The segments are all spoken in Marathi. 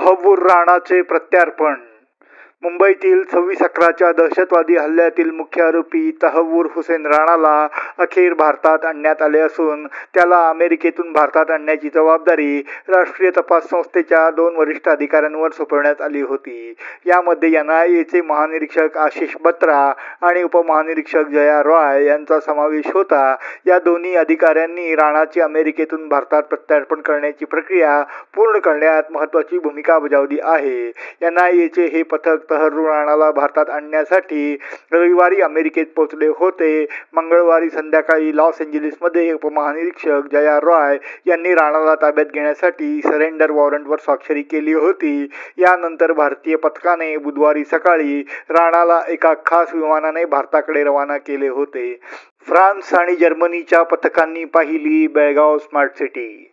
तहव्वूर राणाचे प्रत्यार्पण. मुंबईतील सव्वीस अकराच्या दहशतवादी हल्ल्यातील मुख्य आरोपी तहवूर हुसेन राणाला अखेर भारतात आणण्यात आले असून त्याला अमेरिकेतून भारतात आणण्याची जबाबदारी राष्ट्रीय तपास संस्थेच्या दोन वरिष्ठ अधिकाऱ्यांवर सोपवण्यात आली होती. यामध्ये एन आय एचे महानिरीक्षक आशिष बत्रा आणि उपमहानिरीक्षक जया रॉय यांचा समावेश होता. या दोन्ही अधिकाऱ्यांनी राणाची अमेरिकेतून भारतात प्रत्यार्पण करण्याची प्रक्रिया पूर्ण करण्यात महत्त्वाची भूमिका बजावली आहे. एन आय एचे हे पथक तहर राणाला भारतात आणण्यासाठी रविवारी अमेरिकेत पोहोचले होते. मंगळवारी संध्याकाळी लॉस एंजलिसमध्ये उपमहानिरीक्षक जया रॉय यांनी राणाला ताब्यात घेण्यासाठी सरेंडर वॉरंटवर स्वाक्षरी केली होती. यानंतर भारतीय पथकाने बुधवारी सकाळी राणाला एका खास विमानाने भारताकडे रवाना केले होते. फ्रान्स आणि जर्मनीच्या पथकांनी पाहिली Belgaum smart city.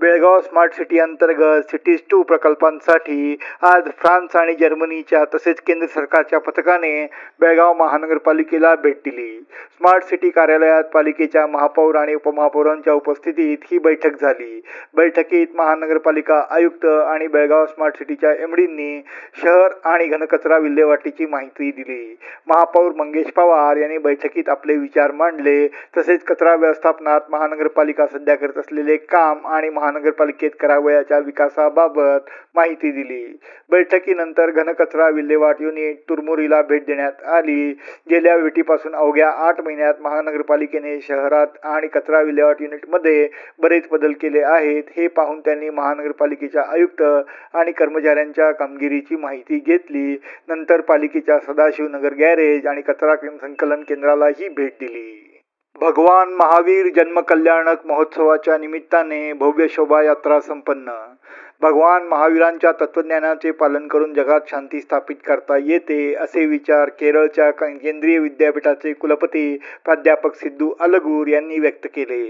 Belgaum smart city अंतर्गत सिटीज टू प्रकल्पांसाठी आज फ्रान्स आणि जर्मनीच्या तसेच केंद्र सरकारच्या पथकाने बेळगाव महानगरपालिकेला भेट दिली. स्मार्ट सिटी कार्यालयात पालिकेच्या महापौर आणि उपमहापौरांच्या उपस्थितीत ही बैठक झाली. बैठकीत महानगरपालिका आयुक्त आणि बेळगाव स्मार्ट सिटीच्या एमडींनी शहर आणि घनकचरा विल्हेवाटीची माहिती दिली. महापौर मंगेश पवार यांनी बैठकीत आपले विचार मांडले. तसेच कचरा व्यवस्थापनात महानगरपालिका सध्या करत असलेले काम आणि महानगरपालिकेत करावयाच्या विकासाबाबत माहिती दिली. बैठकीनंतर घनकचरा विल्हेवाट युनिट तुरमुरीला भेट देण्यात आली. गेल्या भेटीपासून अवघ्या आठ महिन्यात महानगरपालिकेने शहरात आणि कचरा विल्हेवाट युनिटमध्ये बरेच बदल केले आहेत. हे पाहून त्यांनी महानगरपालिकेच्या आयुक्त आणि कर्मचाऱ्यांच्या कामगिरीची माहिती घेतली. नंतर पालिकेच्या सदाशिवनगर गॅरेज आणि कचरा संकलन केंद्रालाही भेट दिली. भगवान महावीर जन्मकल्याणक महोत्सवाच्या निमित्ताने भव्य शोभायात्रा संपन्न. भगवान महावीरांच्या तत्वज्ञानाचे पालन करून जगात शांती स्थापित करता येते असे विचार केरळच्या केंद्रीय विद्यापीठाचे कुलपती प्राध्यापक सिद्धू अलगूर यांनी व्यक्त केले.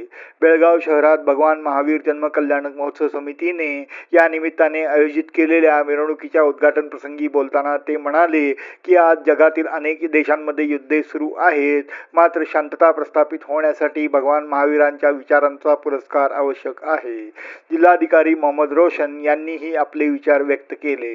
बेळगाव शहरात भगवान महावीर जन्म कल्याण महोत्सव समितीने या निमित्ताने आयोजित केलेल्या मिरवणुकीच्या उद्घाटन प्रसंगी बोलताना ते म्हणाले की आज जगातील अनेक देशांमध्ये युद्धे सुरू आहेत. मात्र शांतता प्रस्थापित होण्यासाठी भगवान महावीरांच्या विचारांचा पुरस्कार आवश्यक आहे. जिल्हाधिकारी मोहम्मद रोशन यांनीही आपले विचार व्यक्त केले.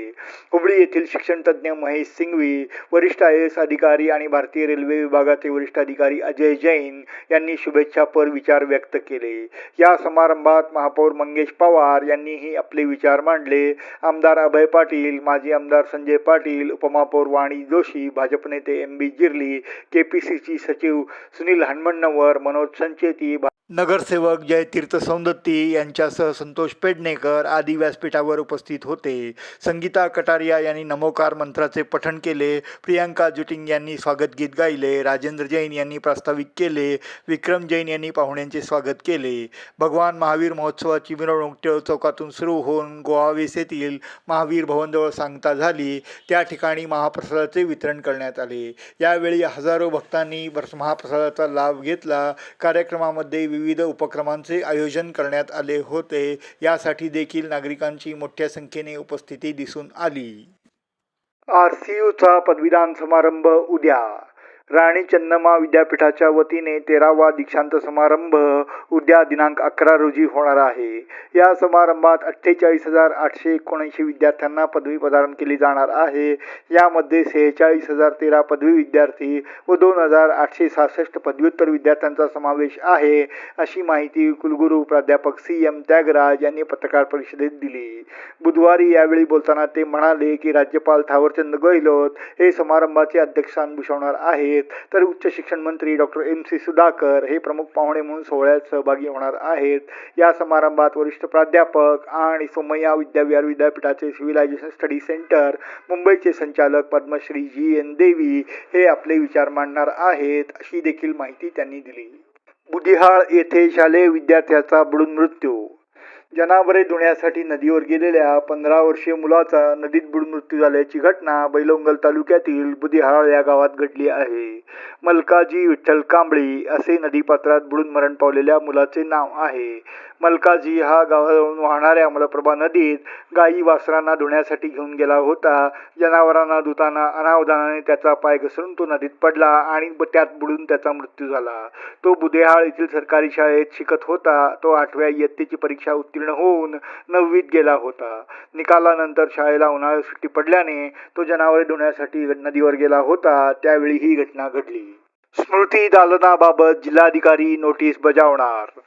हुबळी येथील शिक्षणतज्ज्ञ महेश सिंघवी वरिष्ठ आय एस अधिकारी आणि भारतीय रेल्वे विभागाचे वरिष्ठ अधिकारी अजय जैन यांनी शुभेच्छापर विचार व्यक्त केले. या समारंभात महापौर मंगेश पवार यांनीही आपले विचार मांडले. आमदार अभय पाटील माजी आमदार संजय पाटील उपमहापौर वाणी जोशी भाजप नेते M B Jirli K P C सचिव सुनील हणमण्णवर मनोज संचेती नगरसेवक जयतीर्थ सौंदत्ती यांच्यासह संतोष पेडणेकर आदी व्यासपीठावर उपस्थित होते. संगीता कटारिया यांनी नमोकार मंत्राचे पठण केले. प्रियांका जुटिंग यांनी स्वागत गीत गायले. राजेंद्र जैन यांनी प्रास्ताविक केले. विक्रम जैन यांनी पाहुण्यांचे स्वागत केले. भगवान महावीर महोत्सवाची मिरवणूक टिळक चौकातून सुरू होऊन गोवावेस येथील महावीर भवनजवळ सांगता झाली. त्या ठिकाणी महाप्रसादाचे वितरण करण्यात आले. यावेळी हजारो भक्तांनी महाप्रसादाचा लाभ घेतला. कार्यक्रमामध्ये विविध उपक्रमांचे आयोजन करण्यात आले होते. यासाठी देखील नागरिकांची मोठ्या संख्येने उपस्थिती दिसून आली. आर सी यूचा पदवीदान समारंभ उद्या. राणी चन्नमा विद्यापीठाच्या वतीने तेरावा दीक्षांत समारंभ उद्या दिनांक अकरा रोजी होणार आहे. या समारंभात अठ्ठेचाळीस हजार आठशे एकोणऐंशी विद्यार्थ्यांना पदवी प्रदान केली जाणार आहे. यामध्ये सेहेचाळीस हजार तेरा पदवी विद्यार्थी व दोन हजार आठशे सहासष्ट पदव्युत्तर विद्यार्थ्यांचा समावेश आहे. अशी माहिती कुलगुरू प्राध्यापक सी एम त्यागराज यांनी पत्रकार परिषदेत दिली. बुधवारी यावेळी बोलताना ते म्हणाले की राज्यपाल थावरचंद गहलोत हे समारंभाचे अध्यक्षस्थान भूषवणार आहेत. तर उच्च शिक्षण मंत्री डॉक्टर एम सी सुधाकर हे प्रमुख पाहुणे म्हणून सोहळ्यात सहभागी होणार आहेत. या समारंभात वरिष्ठ प्राध्यापक आणि सोमय्या विद्याविहार विद्यापीठाचे सिव्हिलायझेशन स्टडी सेंटर मुंबईचे संचालक पद्मश्री जी एन देवी हे आपले विचार मांडणार आहेत अशी देखील माहिती त्यांनी दिली. बुधिहाळ येथे शालेय विद्यार्थ्याचा बुडून मृत्यू जनावरे धुण्यासाठी नदीवर गेलेल्या पंधरा वर्षीय मुलाचा नदीत बुडून मृत्यू झाल्याची घटना बैलोंगल तालुक्यातील बुदिहाळ या गावात घडली आहे. मलकाजी विठ्ठल कांबळी असे नदीपात्रात बुडून मरण पावलेल्या मुलाचे नाव आहे. मलकाजी हा गावाजवळून वाहणाऱ्या मलप्रभा नदीत गायी वासरांना धुण्यासाठी घेऊन गेला होता. जनावरांना धुताना अनावधानाने त्याचा पाय घसरून तो नदीत पडला आणि त्यात बुडून त्याचा मृत्यू झाला. तो बुदेहाळ येथील सरकारी शाळेत शिकत होता. तो आठव्या इयत्तेची परीक्षा उत्तीर्ण होऊन नववीत गेला होता. निकालानंतर शाळेला उन्हाळ्यात सुट्टी पडल्याने तो जनावरे धुण्यासाठी नदीवर गेला होता. त्यावेळी ही घटना घडली. स्मृती दालनाबाबत जिल्हाधिकारी नोटीस बजावणार.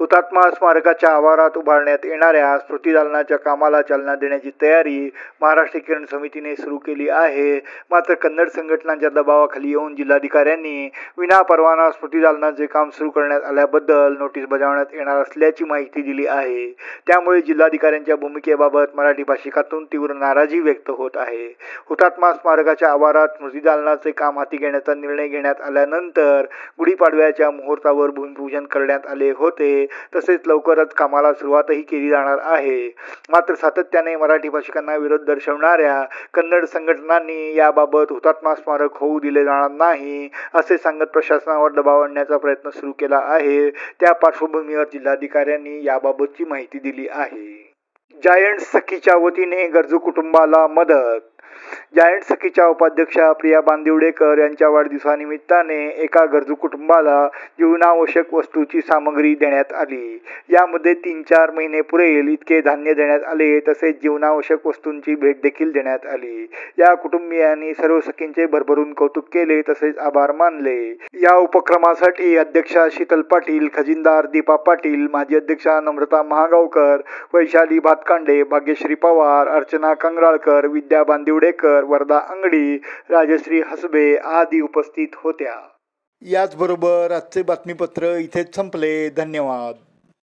हुतात्मा स्मारकाच्या आवारात उभारण्यात येणाऱ्या स्मृती दालनाच्या कामाला चालना देण्याची तयारी महाराष्ट्र किरण समितीने सुरू केली आहे. मात्र कन्नड संघटनांच्या दबावाखाली येऊन जिल्हाधिकाऱ्यांनी विनापरवाना स्मृती दालनाचे काम सुरू करण्यात आल्याबद्दल नोटीस बजावण्यात येणार असल्याची माहिती दिली आहे. त्यामुळे जिल्हाधिकाऱ्यांच्या भूमिकेबाबत मराठी भाषिकातून तीव्र नाराजी व्यक्त होत आहे. हुतात्मा स्मारकाच्या आवारात स्मृती दालनाचे काम हाती घेण्याचा निर्णय घेण्यात आल्यानंतर गुढीपाडव्याच्या मुहूर्तावर भूमिपूजन करण्यात आले होते. तसेच लवकरच कामाला सुरुवातही केली जाणार आहे. मात्र सातत्याने मराठी भाषिकांना विरोध दर्शवणाऱ्या कन्नड संघटनांनी याबाबत हुतात्मा स्मारक होऊ दिले जाणार नाही असे सांगत प्रशासनावर दबाव आणण्याचा प्रयत्न सुरू केला आहे. त्या पार्श्वभूमीवर जिल्हाधिकाऱ्यांनी याबाबतची माहिती दिली आहे. जायंट सखीच्या वतीने गरजू कुटुंबाला मदत जायंट सखीच्या उपाध्यक्षा प्रिया बांदिवडेकर यांच्या वाढदिवसानिमित्ताने एका गरजू कुटुंबाला जीवनावश्यक वस्तूची सामग्री देण्यात आली. यामध्ये तीन चार महिने पुरेल इतके धान्य देण्यात आले तसेच जीवनावश्यक वस्तूंची भेट देखील देण्यात आली. या कुटुंबियांनी सर्व सखींचे भरभरून कौतुक केले तसेच आभार मानले. या उपक्रमासाठी अध्यक्षा शीतल पाटील खजिनदार दीपा पाटील माजी अध्यक्षा नम्रता महागावकर वैशाली भातकांडे भाग्यश्री पवार अर्चना कंगराळकर विद्या बांदिवडेकर वरदा अंगडी राजश्री हसबे आदी उपस्थित होत्या. याचबरोबर आजचे बातमीपत्र इथेच संपले. धन्यवाद.